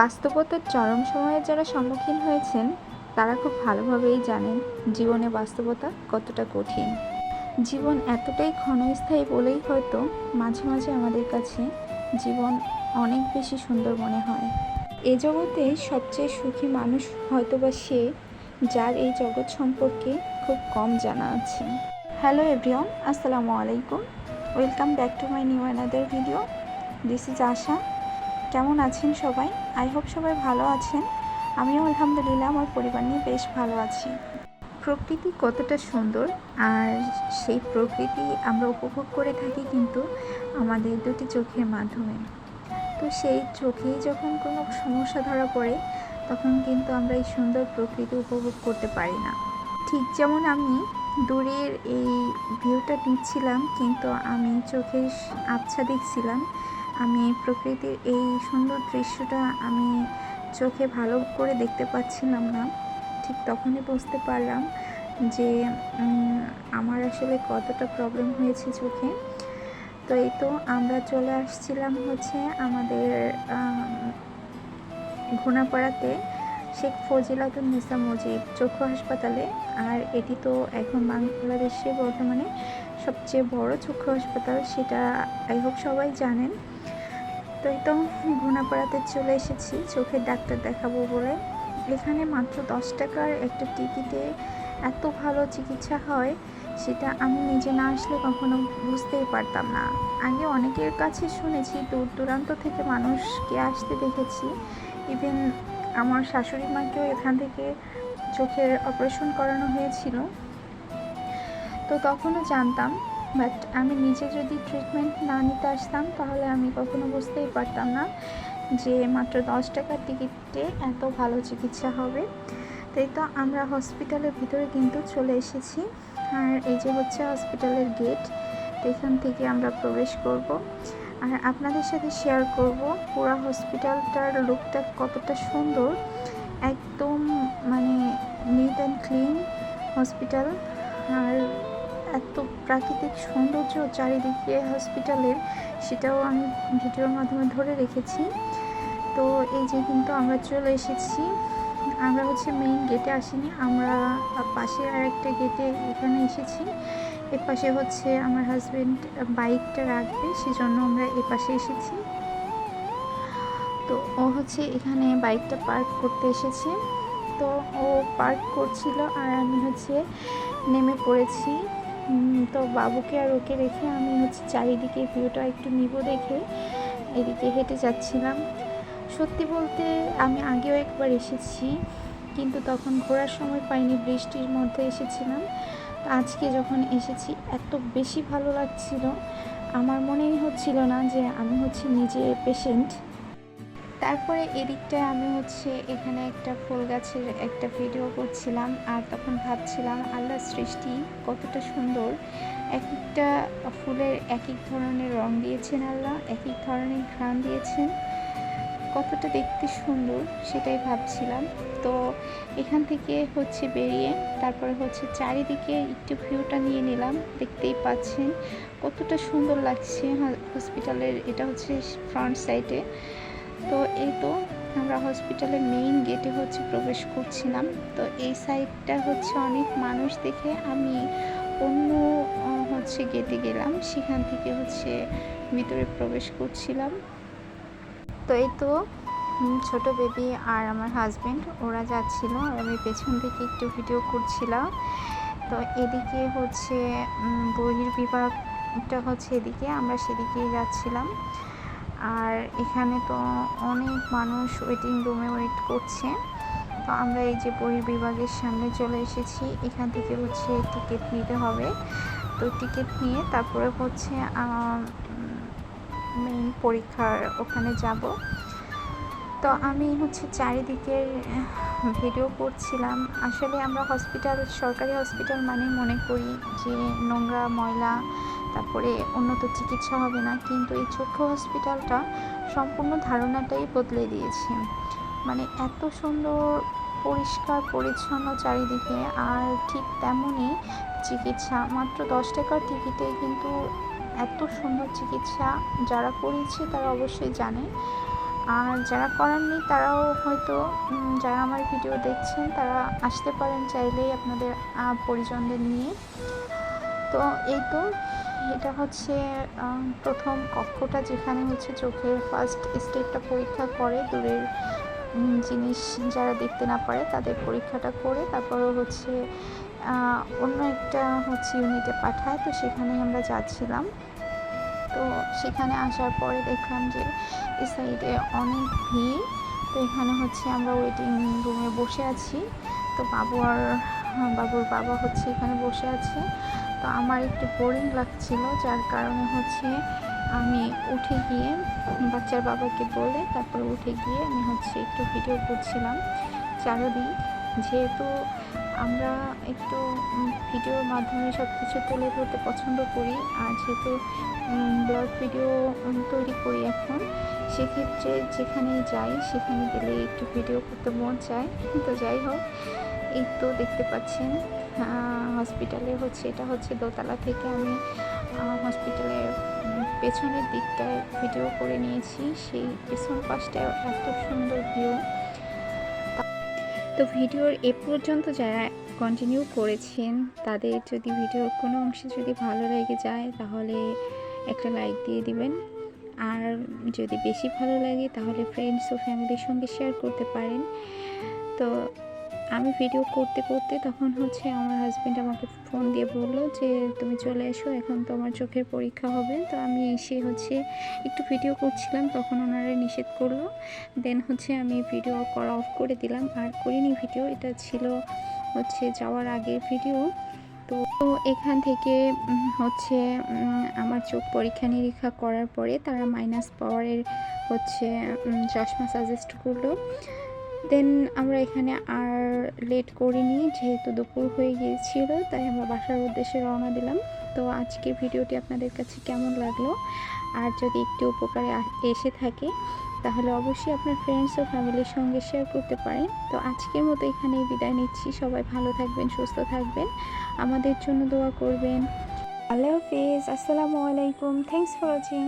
বাস্তবতার চরম সময়ে যারা সম্মুখীন হয়েছেন, তারা খুব ভালোভাবেই জানেন জীবনে বাস্তবতা কতটা কঠিন। জীবন এতটাই ক্ষণস্থায়ী বলেই হয়তো মাঝে মাঝে আমাদের কাছে জীবন অনেক বেশি সুন্দর মনে হয়। এ জগতে সবচেয়ে সুখী মানুষ হয়তোবা সে যার এই জগৎ সম্পর্কে খুব কম জানা আছে। হ্যালো এভরিওয়ান, আসসালামু আলাইকুম। Welcome back to my new another video. This is Asha. কেমন আছেন সবাই? আই হোপ সবাই ভালো আছেন। আমিও আলহামদুলিল্লাহ, আমার পরিবার নিয়ে বেশ ভালো আছি। প্রকৃতি কতটা সুন্দর, আর সেই প্রকৃতি আমরা উপভোগ করে থাকি কিন্তু আমাদের দুটি চোখের মাধ্যমে। তো সেই চোখেই যখন কোনো সমস্যা ধরা পড়ে, তখন কিন্তু আমরা এই সুন্দর প্রকৃতি উপভোগ করতে পারি না। ঠিক যেমন আমি দূরের এই ভিউটা নিচ্ছিলাম কিন্তু আমি চোখে আবছা দেখছিলাম। আমি প্রকৃতির এই সুন্দর দৃশ্যটা আমি চোখে ভালো করে দেখতে পাচ্ছিলাম না। ঠিক তখনই বুঝতে পারলাম যে আমার আসলে কতটা প্রবলেম হয়েছে চোখে। তো এই তো আমরা চলে আসছিলাম হচ্ছে আমাদের ঘোনাপাড়াতে শেখ ফজিলাতুন নিসা মুজিব চক্ষু হাসপাতালে। আর এটি তো এখন বাংলাদেশে বর্তমানে সবচেয়ে বড় চক্ষু হাসপাতাল, সেটা আই হোপ সবাই জানেন। তো এই তো ঘোনাপাড়াতে চলে এসেছি, চোখের ডাক্তার দেখাবো বলে। এখানে মাত্র দশ টাকার একটা টিকিটে এত ভালো চিকিৎসা হয়, সেটা আমি নিজে না আসলে কখনো বুঝতেই পারতাম না। আগে অনেকের কাছে শুনেছি, দূর দূরান্ত থেকে মানুষকে আসতে দেখেছি। ইভেন আমার শাশুড়ি মাকেও এখান থেকে চোখের অপারেশন করানো হয়েছিল। তো তখনও জানতাম বাট আমি নিজে যদি ট্রিটমেন্ট না নিতে আসতাম, তাহলে আমি কখনো বুঝতেই পারতাম না যে মাত্র দশ টাকার টিকিটে এত ভালো চিকিৎসা হবে। তাই তো আমরা হসপিটালের ভিতরে কিন্তু চলে এসেছি। আর এই যে হচ্ছে হসপিটালের গেট এখান থেকে আমরা প্রবেশ করব। আর আপনাদের সাথে শেয়ার করব পুরো হসপিটালটার লুকটা কতটা সুন্দর। একদম মানে নিট অ্যান্ড ক্লিন হসপিটাল আর এত প্রাকৃতিক সৌন্দর্য চারিদিকে হসপিটালের সেটাও আমি ভিডিওর মাধ্যমে ধরে রেখেছি। তো এই যে কিন্তু আমরা চলে এসেছি, আমরা হচ্ছে মেইন গেটে আসিনি, আমরা পাশে আর একটা গেটে এখানে এসেছি। এ পাশে হচ্ছে আমার হাজবেন্ড বাইকটা রাখবে, সেজন্য আমরা এ পাশে এসেছি। তো ও হচ্ছে এখানে বাইকটা পার্ক করতে এসেছে। তো ও পার্ক করছিল আর আমি হচ্ছে নেমে পড়েছি। তো বাবুকে আর ওকে রেখে আমি হচ্ছে চারিদিকে ভিউটা একটু নিব দেখে এদিকে হেঁটে যাচ্ছিলাম। সত্যি বলতে আমি আগেও একবার এসেছি, কিন্তু তখন ঘোরার সময় পাইনি, বৃষ্টির মধ্যে এসেছিলাম। আজকে যখন এসেছি, এত বেশি ভালো লাগছিল। আমার মনেই হচ্ছিল না যে আমি হচ্ছে নিজে পেশেন্ট তারপরে এদিকটায় আমি হচ্ছে এখানে একটা ফুল গাছের একটা ভিডিও করছিলাম আর তখন ভাবছিলাম আল্লাহর সৃষ্টি কতটা সুন্দর। এক একটা ফুলের এক এক ধরনের রং দিয়েছেন আল্লাহ এক এক ধরনের ঘ্রাণ দিয়েছেন। কতটা দেখতে সুন্দর সেটাই ভাবছিলাম। তো এখান থেকে হচ্ছে বেরিয়ে তারপরে হচ্ছে চারিদিকে একটু ভিউটা নিয়ে নিলাম, দেখতেই পাচ্ছেন কতটা সুন্দর লাগছে হসপিটালের, এটা হচ্ছে ফ্রন্ট সাইডে তো এই তো আমরা হসপিটালের মেইন গেটে হচ্ছে প্রবেশ করছিলাম। তো এই সাইডটা হচ্ছে অনেক মানুষ দেখে আমি অন্য হচ্ছে গেটে গেলাম। সেখান থেকে হচ্ছে ভিতরে প্রবেশ করছিলাম। তো এই তো ছোট বেবি আর আমার হাজবেন্ড ওরা যাচ্ছিল। আর আমি পেছন থেকে একটু ভিডিও করছিলাম। তো এদিকে হচ্ছে বহির্বিভাগটা হচ্ছে এদিকে, আমরা সেদিকেই যাচ্ছিলাম। আর এখানে তো অনেক মানুষ ওয়েটিং রুমে ওয়েট করছে। তো আমরা এই যে বহির্বিভাগের সামনে চলে এসেছি, এখান থেকে হচ্ছে টিকিট নিতে হবে। তো টিকিট নিয়ে তারপরে হচ্ছে মেইন পরীক্ষার ওখানে যাব। তো আমি হচ্ছে চারিদিকের ভিডিও করছিলাম। আসলে আমরা হসপিটাল সরকারি হসপিটাল মানে মনে করি যে নোংরা, ময়লা তারপরে উন্নত চিকিৎসা হবে না, কিন্তু এই চক্ষু হসপিটালটা সম্পূর্ণ ধারণাটাই বদলে দিয়েছে। মানে এত সুন্দর, পরিষ্কার, পরিচ্ছন্ন চারিদিকে আর ঠিক তেমনই চিকিৎসা। মাত্র দশ টাকার টিকিটে কিন্তু এত সুন্দর চিকিৎসা যারা করেছে তারা অবশ্যই জানে। আর যারা করাননি তারাও হয়তো যারা আমার ভিডিও দেখছেন তারা আসতে পারেন চাইলেই আপনাদের পরিজনদের নিয়ে। তো এই তো। এটা হচ্ছে প্রথম কক্ষটা যেখানে হচ্ছে চোখের ফার্স্ট স্টেপটা পরীক্ষা করে দূরের জিনিস যারা দেখতে না পারে তাদের পরীক্ষাটা করে তারপরে হচ্ছে অন্য একটা হচ্ছে ইউনিটে পাঠায়। তো সেখানেই আমরা যাচ্ছিলাম। তো সেখানে আসার পরে দেখলাম যে এই সাইডে অনেক ভিড়। তো এখানে হচ্ছে আমরা ওয়েটিং রুমে বসে আছি। তো বাবু আর, বাবুর বাবা হচ্ছে এখানে বসে আছে। তো আমার একটু বোরিং লাগছিল, যার কারণে হচ্ছে আমি উঠে গিয়ে বাচ্চার বাবাকে বলে তারপরে উঠে গিয়ে আমি হচ্ছে একটু ভিডিও করছিলাম। চারদিক যেহেতু আমরা একটু ভিডিওর মাধ্যমে সব কিছু তুলে ধরতে পছন্দ করি, আর যেহেতু ব্লগ ভিডিও তৈরি করি এখন, সেক্ষেত্রে যেখানেই যাই সেখানে গেলে একটু ভিডিও করতে মন চায়। তো যাই হোক, এই তো দেখতে পাচ্ছেন। হসপিটালে হচ্ছে, এটা হচ্ছে দোতলা থেকে আমি হসপিটালের পেছনের দিকটায় ভিডিও করে নিয়েছি। সেই পেছন পাশটায় এত সুন্দর ভিউ তো ভিডিওর এ পর্যন্ত যারা কন্টিনিউ করেছেন, তাদের যদি ভিডিওর কোনো অংশে যদি ভালো লেগে যায়, তাহলে একটা লাইক দিয়ে দিবেন। আর যদি বেশি ভালো লাগে, তাহলে ফ্রেন্ডস ও ফ্যামিলির সঙ্গে শেয়ার করতে পারেন। তো আমি ভিডিও করতে করতে তখন হচ্ছে আমার হাজব্যান্ড আমাকে ফোন দিয়ে বলল যে, তুমি চলে এসো, এখন তোমার চোখের পরীক্ষা হবে। তো আমি এসে হচ্ছে একটু ভিডিও করছিলাম, তখন ওনারা নিষেধ করল। দেন হচ্ছে আমি ভিডিও করা অফ করে দিলাম। আর করিনি ভিডিও এটা ছিল হচ্ছে যাওয়ার আগের ভিডিও তো তো এখান থেকে হচ্ছে আমার চোখ পরীক্ষা নিরীক্ষা করার পরে তারা মাইনাস পাওয়ারের হচ্ছে চশমা সাজেস্ট করল। দেন আমরা এখানে আর লেট করিনি, যেহেতু দুপুর হয়ে গিয়েছিল, তাই আমরা বাসার উদ্দেশ্যে রওনা দিলাম। তো আজকের ভিডিওটি আপনাদের কাছে কেমন লাগল? আর যদি একটু উপকারে এসে থাকে, তাহলে অবশ্যই আপনার ফ্রেন্ডস ও ফ্যামিলির সঙ্গে শেয়ার করতে পারেন। তো আজকের মতো এখানেই বিদায় নিচ্ছি। সবাই ভালো থাকবেন, সুস্থ থাকবেন। আমাদের জন্য দোয়া করবেন। আল্লাহ হাফিজ। আসসালামু আলাইকুম। Thanks for watching